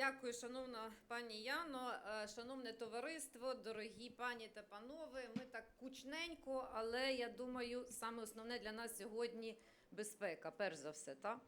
Дякую, шановна пані Яно, Е, шановне товариство, дорогі пані та панове. Ми так кучненько, але я думаю, саме основне для нас сьогодні безпека, перш за все. Та?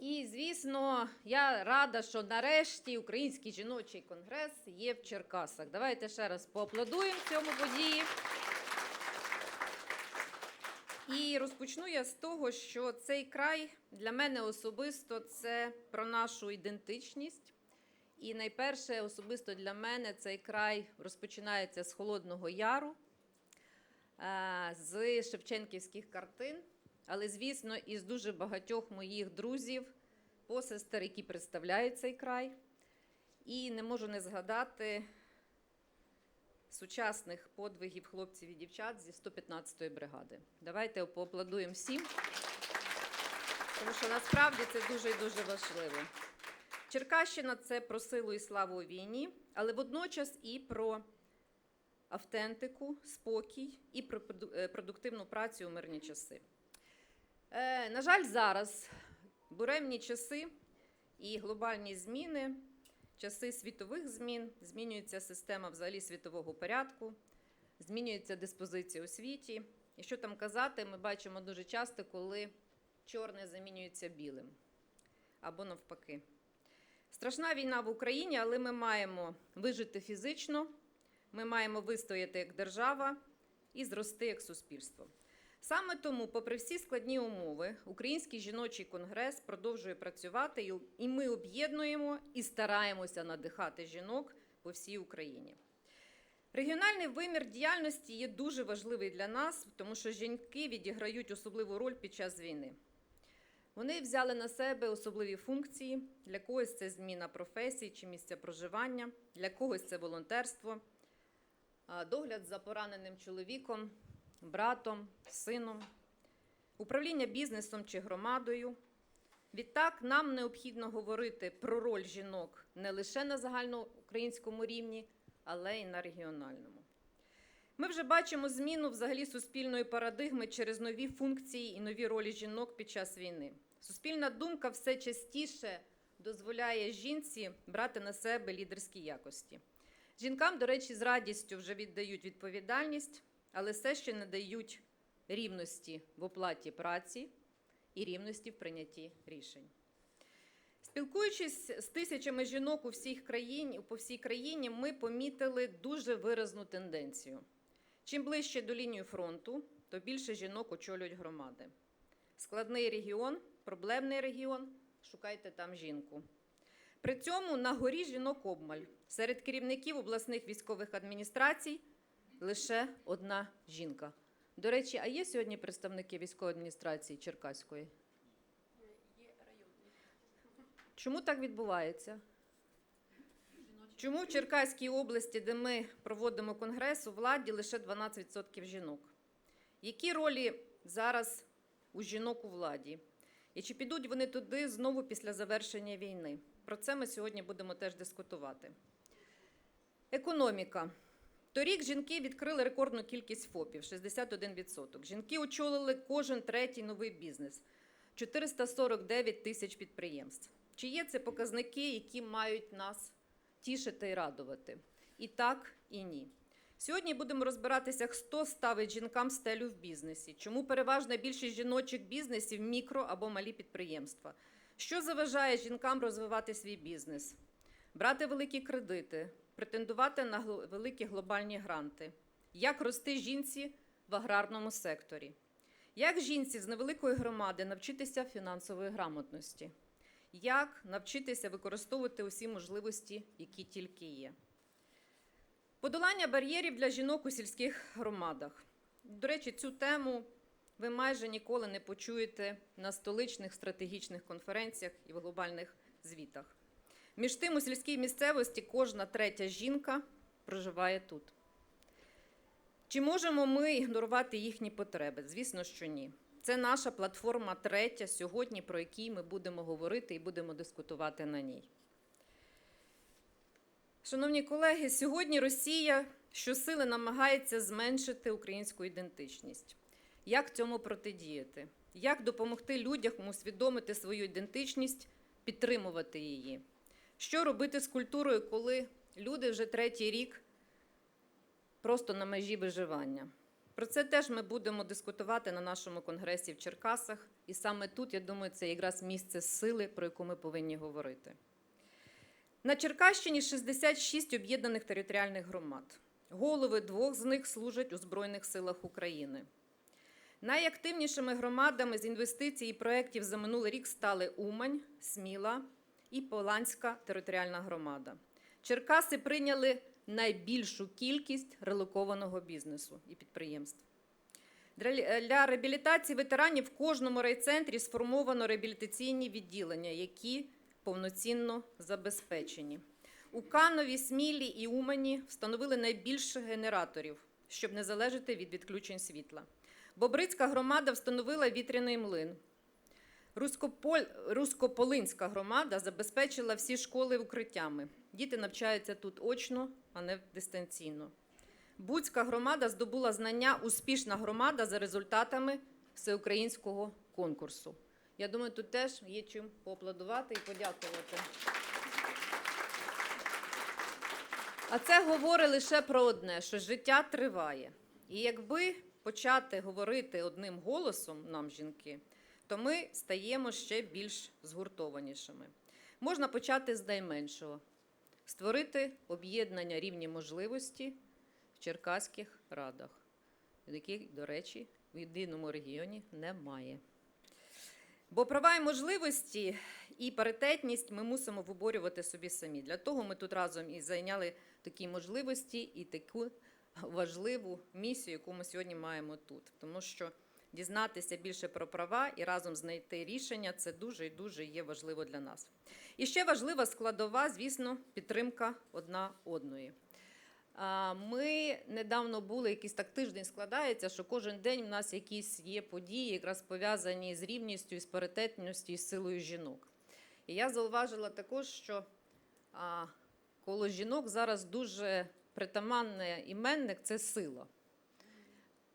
І звісно, я рада, що нарешті Український жіночий конгрес є в Черкасах. Давайте ще раз поаплодуємо цьому події. І розпочну я з того, що цей край для мене особисто це про нашу ідентичність. І найперше, особисто для мене, цей край розпочинається з Холодного Яру, е, з Шевченківських картин, але, звісно, і з дуже багатьох моїх друзів, посестер, які представляють цей край. І не можу не згадати сучасних подвигів хлопців і дівчат зі 115-ї бригади. Давайте поаплодуємо всім, тому що насправді це дуже і дуже важливо. Черкащина це про силу і славу у війні, але водночас і про автентику, спокій і про е, продуктивну працю у мирні часи. Е, на жаль, зараз буремні часи і глобальні зміни, часи світових змін, змінюється система взагалі світового порядку, змінюється диспозиція у світі. І що там казати, ми бачимо дуже часто, коли чорне замінюється білим або навпаки. Страшна війна в Україні, але ми маємо вижити фізично, ми маємо вистояти як держава і зрости як суспільство. Саме тому, попри всі складні умови, Український жіночий конгрес продовжує працювати, і- ми об'єднуємо і стараємося надихати жінок по всій Україні. Регіональний вимір діяльності є дуже важливий для нас, тому що жінки відіграють особливу роль під час війни. Вони взяли на себе особливі функції. Для когось це зміна професії чи місця проживання, для когось це волонтерство, догляд за пораненим чоловіком, братом, сином, управління бізнесом чи громадою. Відтак, нам необхідно говорити про роль жінок не лише на загальноукраїнському рівні, але й на регіональному. Ми вже бачимо зміну взагалі суспільної парадигми через нові функції і нові ролі жінок під час війни. Суспільна думка все частіше дозволяє жінці брати на себе лідерські якості. Жінкам, до речі, з радістю вже віддають відповідальність, але все ще не дають рівності в оплаті праці і рівності в прийнятті рішень. Спілкуючись з тисячами жінок у всіх країні, по всій країні, ми помітили дуже виразну тенденцію. Чим ближче до лінії фронту, то більше жінок очолюють громади. Складний регіон, проблемний регіон, шукайте там жінку. При цьому на горі жінок обмаль. Серед керівників обласних військових адміністрацій лише одна жінка. До речі, а є сьогодні представники військової адміністрації Черкаської? Чому так відбувається? Чому в Черкаській області, де ми проводимо конгрес, у владі лише 12% жінок? Які ролі зараз у жінок у владі? І чи підуть вони туди знову після завершення війни? Про це ми сьогодні будемо теж дискутувати. Економіка. Торік жінки відкрили рекордну кількість ФОПів 61%. Жінки очолили кожен третій новий бізнес 449 тисяч підприємств. Чи є це показники, які мають нас тішити і радувати? І так, і ні. Сьогодні будемо розбиратися, хто ставить жінкам стелю в бізнесі, чому переважна більшість жіночих бізнесів мікро або малі підприємства. Що заважає жінкам розвивати свій бізнес, брати великі кредити, претендувати на великі глобальні гранти, як рости жінці в аграрному секторі, як жінці з невеликої громади навчитися фінансової грамотності, як навчитися використовувати усі можливості, які тільки є. Подолання бар'єрів для жінок у сільських громадах. До речі, цю тему ви майже ніколи не почуєте на столичних стратегічних конференціях і в глобальних звітах. Між тим, у сільській місцевості кожна третя жінка проживає тут. Чи можемо ми ігнорувати їхні потреби? Звісно, що ні. Це наша платформа третя сьогодні, про якій ми будемо говорити і будемо дискутувати на ній. Шановні колеги, сьогодні Росія щосили намагається зменшити українську ідентичність. Як цьому протидіяти? Як допомогти людям усвідомити свою ідентичність, підтримувати її? Що робити з культурою, коли люди вже третій рік просто на межі виживання? Про це теж ми будемо дискутувати на нашому конгресі в Черкасах. І саме тут, я думаю, це якраз місце сили, про яку ми повинні говорити. На Черкащині 66 об'єднаних територіальних громад. Голови двох з них служать у Збройних силах України. Найактивнішими громадами з інвестицій і проєктів за минулий рік стали Умань, Сміла і Поланська територіальна громада. Черкаси прийняли найбільшу кількість релокованого бізнесу і підприємств. Для реабілітації ветеранів в кожному райцентрі сформовано реабілітаційні відділення, які повноцінно забезпечені. У Канові, Смілі і Умані встановили найбільше генераторів, щоб не залежати від відключень світла. Бобрицька громада встановила вітряний млин. Руськополь... Руськополинська громада забезпечила всі школи укриттями. Діти навчаються тут очно, а не дистанційно. Буцька громада здобула знання Успішна громада за результатами всеукраїнського конкурсу. Я думаю, тут теж є чим поаплодувати і подякувати. А це говорить лише про одне: що життя триває. І якби почати говорити одним голосом нам, жінки, то ми стаємо ще більш згуртованішими. Можна почати з найменшого створити об'єднання рівні можливості в Черкаських радах, яких, до речі, в єдиному регіоні немає. Бо права і можливості і паритетність ми мусимо виборювати собі самі. Для того ми тут разом і зайняли такі можливості і таку важливу місію, яку ми сьогодні маємо тут. Тому що дізнатися більше про права і разом знайти рішення це дуже і дуже є важливо для нас. І ще важлива складова, звісно, підтримка одна одної. Ми недавно були, якийсь так тиждень складається, що кожен день в нас якісь є події, якраз пов'язані з рівністю, з паритетністю, і з силою жінок. І я зауважила також, що коло жінок зараз дуже притаманний іменник це сила.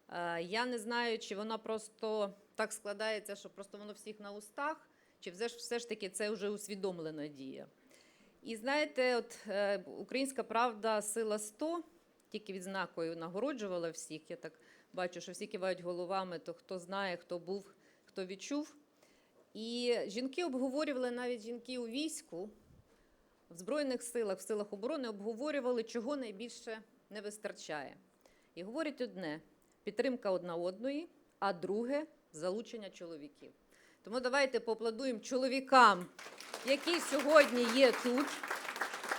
А, Я не знаю, чи вона просто так складається, що просто воно всіх на устах, чи все ж, все ж таки це вже усвідомлена дія. І знаєте, от е, Українська правда сила 100 тільки відзнакою нагороджувала всіх. Я так бачу, що всі кивають головами, то хто знає, хто був, хто відчув. І жінки обговорювали навіть жінки у війську, в Збройних силах, в силах оборони обговорювали, чого найбільше не вистачає. І говорять одне: підтримка одна одної, а друге залучення чоловіків. Тому давайте поаплодуємо чоловікам, які сьогодні є тут.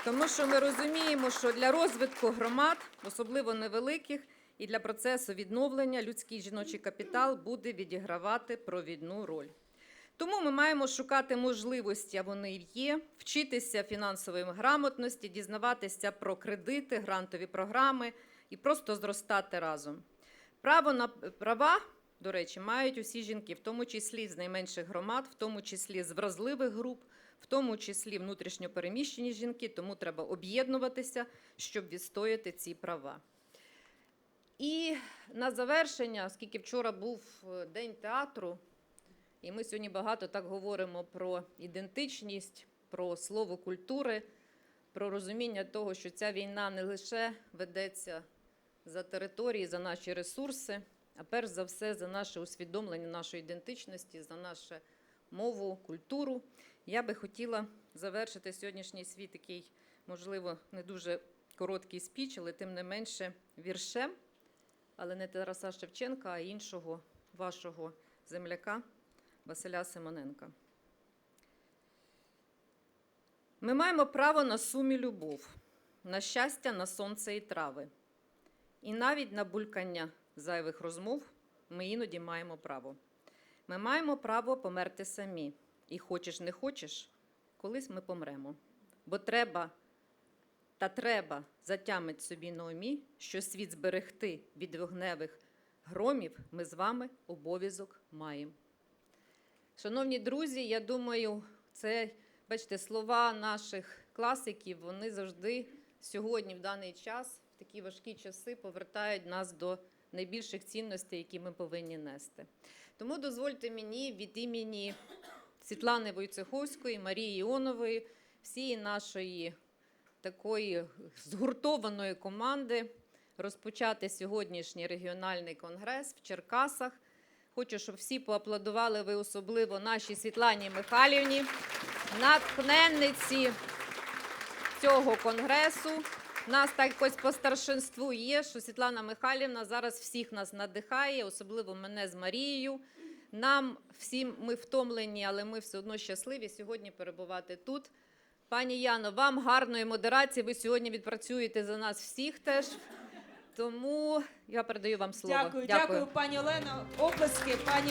Тому що ми розуміємо, що для розвитку громад, особливо невеликих, і для процесу відновлення людський жіночий капітал буде відігравати провідну роль. Тому ми маємо шукати можливості, а вони є, вчитися фінансової грамотності, дізнаватися про кредити, грантові програми і просто зростати разом. Право на права, до речі, мають усі жінки, в тому числі з найменших громад, в тому числі з вразливих груп, в тому числі внутрішньо переміщені жінки, тому треба об'єднуватися, щоб відстояти ці права. І на завершення, оскільки вчора був е, день театру, і ми сьогодні багато так говоримо про ідентичність, про слово культури, про розуміння того, що ця війна не лише ведеться за території, за наші ресурси, а перш за все за наше усвідомлення нашої ідентичності, за нашу мову, культуру. Я би хотіла завершити сьогоднішній свій такий, можливо, не дуже короткий спіч, але тим не менше віршем, але не Тараса Шевченка, а іншого вашого земляка Василя Симоненка. Ми маємо право на сумі любов, на щастя, на сонце і трави. І навіть на булькання зайвих розмов ми іноді маємо право. Ми маємо право померти самі. І хочеш, не хочеш, колись ми помремо. Бо треба та треба затямить собі на умі, що світ зберегти від вогневих громів ми з вами обов'язок маємо. Шановні друзі, я думаю, це, бачите, слова наших класиків, вони завжди сьогодні, в даний час, такі важкі часи, повертають нас до найбільших цінностей, які ми повинні нести. Тому дозвольте мені від імені Світлани Войцеховської, Марії Іонової, всієї нашої такої згуртованої команди розпочати сьогоднішній регіональний конгрес в Черкасах. Хочу, щоб всі поаплодували ви особливо нашій Світлані Михайлівні, натхненниці цього конгресу. Нас так якось по старшинству є, що Світлана Михайлівна зараз всіх нас надихає, особливо мене з Марією. Нам всім ми втомлені, але ми все одно щасливі сьогодні перебувати тут. Пані Яно, вам гарної модерації. Ви сьогодні відпрацюєте за нас всіх теж. Тому я передаю вам слово. Дякую, дякую, пані Олено. Оплески, пані